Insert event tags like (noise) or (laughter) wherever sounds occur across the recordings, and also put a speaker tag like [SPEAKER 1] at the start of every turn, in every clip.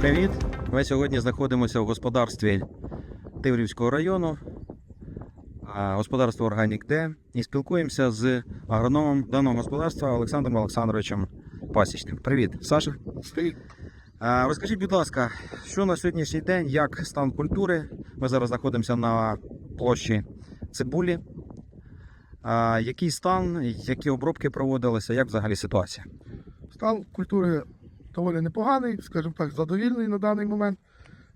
[SPEAKER 1] Привіт! Ми сьогодні знаходимося в господарстві Тиврівського району, господарство Органік Д і спілкуємося з агрономом даного господарства Олександром Олександровичем Пасічним. Привіт, Саша. А, Розкажіть, будь ласка, що на сьогоднішній день, як стан культури? Ми зараз знаходимося на площі цибулі. Який стан, які обробки проводилися, як взагалі ситуація?
[SPEAKER 2] Стан культури доволі непоганий, скажімо так, задовільний на даний момент.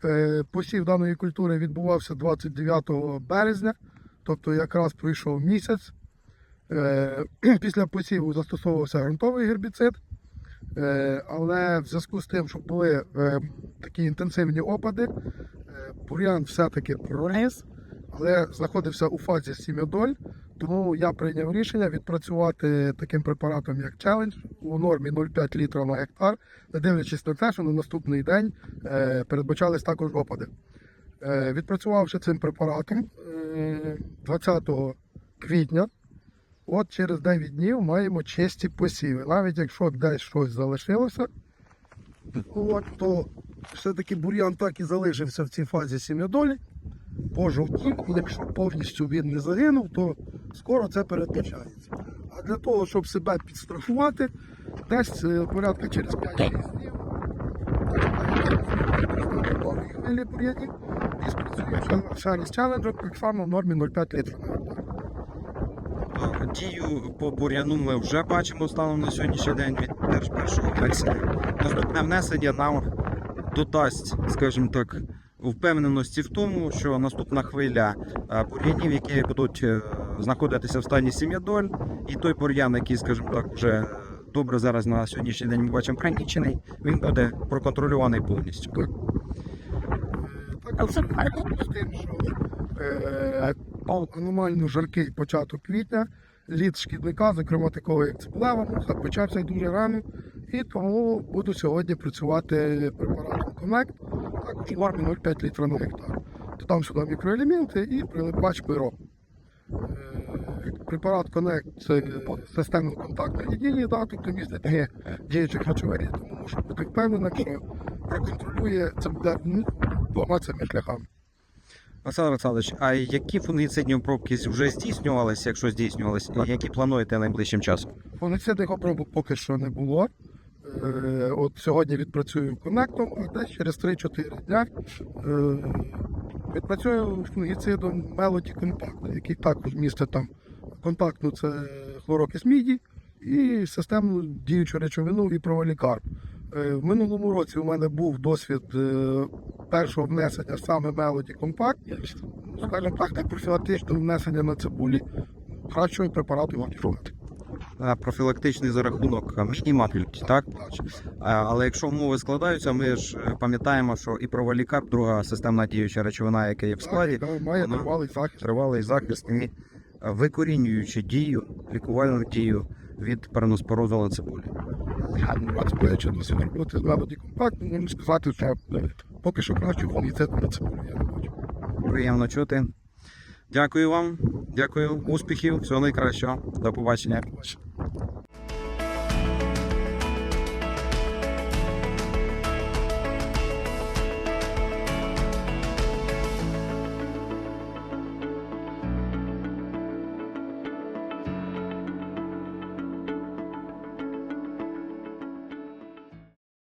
[SPEAKER 2] Е, Посів даної культури відбувався 29 березня, тобто якраз пройшов місяць. Е, (clears throat) Після посіву застосовувався ґрунтовий гербіцид, Е, але в зв'язку з тим, що були такі інтенсивні опади, бур'ян все-таки проліз, але знаходився у фазі сім'ядоль, тому я прийняв рішення відпрацювати таким препаратом, як челендж у нормі 0,5 літра на гектар, не дивлячись на те, що на наступний день е, передбачались також опади. Е, відпрацювавши цим препаратом е, 20 квітня, от через 9 днів маємо чисті посіви. Навіть якщо десь щось залишилося, от, то все-таки бур'ян так і залишився в цій фазі сім'ядолі пожовтів, якщо повністю він не загинув, то скоро це передбачається. А для того, щоб себе підстрахувати, десь е, порядка через 5-6 днів хвилі і спрацює ще челенджер, так само в нормі 0,5 літрів.
[SPEAKER 1] Дію по бур'яну ми вже бачимо станом на сьогоднішній день від 1 вересня. Наступне внесення нам додасть, скажімо так, впевненості в тому, що наступна хвиля е, бур'янів, які будуть е, знаходитися в стані сім'ядоль, і той бур'ян, який, скажімо так, вже добре зараз на сьогоднішній день ми бачимо пригнічений, він буде проконтрольований повністю.
[SPEAKER 2] Також з тим, що е, аномально жаркий початок квітня, літ шкідника, зокрема такого як цеплева муха, почався дуже рано, і тому буду сьогодні працювати препаратом Connect, також в нормі 0,5 літра на гектар. Додам сюди мікроелементи і прилипач пиро. Е, Препарат Connect це системно контактна єдині да, тобто містить не діючих речовин, тому можу бути впевнена, що проконтролює це буде ну, цими шляхами.
[SPEAKER 1] Олександр Олександрович, а які фунгіцидні обробки вже здійснювалися, якщо здійснювалися, і які плануєте найближчим часом?
[SPEAKER 2] Фунгіцидних обробок поки що не було. Е, От сьогодні відпрацюю коннектом, а десь через 3-4 дня е, відпрацюю фунгіцидом Melody Compact, який також містить там контактну це хлорокис міді і системну діючу речовину і провалікарб. Е, В минулому році у мене був досвід е, першого внесення саме Melody Compact, скажімо так, профілактичне внесення на цибулі. Кращого препарату його.
[SPEAKER 1] А, Профілактичний за рахунок а, мінімальності, так? Але якщо умови складаються, ми ж е, пам'ятаємо, що і провалікарб, друга системна діюча речовина, яка є в складі,
[SPEAKER 2] Так, має тривалий захист.
[SPEAKER 1] тривалий захист і е, викорінюючи дію, лікувальну дію від переноспорозу на цибулі.
[SPEAKER 2] Не бачу, досі роботи з Melody Compact, можу сказати, що е, поки що кращого фунгіциду на цибулю я не бачу.
[SPEAKER 1] Приємно чути. Дякую вам, дякую, успіхів, всього найкращого. До побачення.
[SPEAKER 2] Бачу.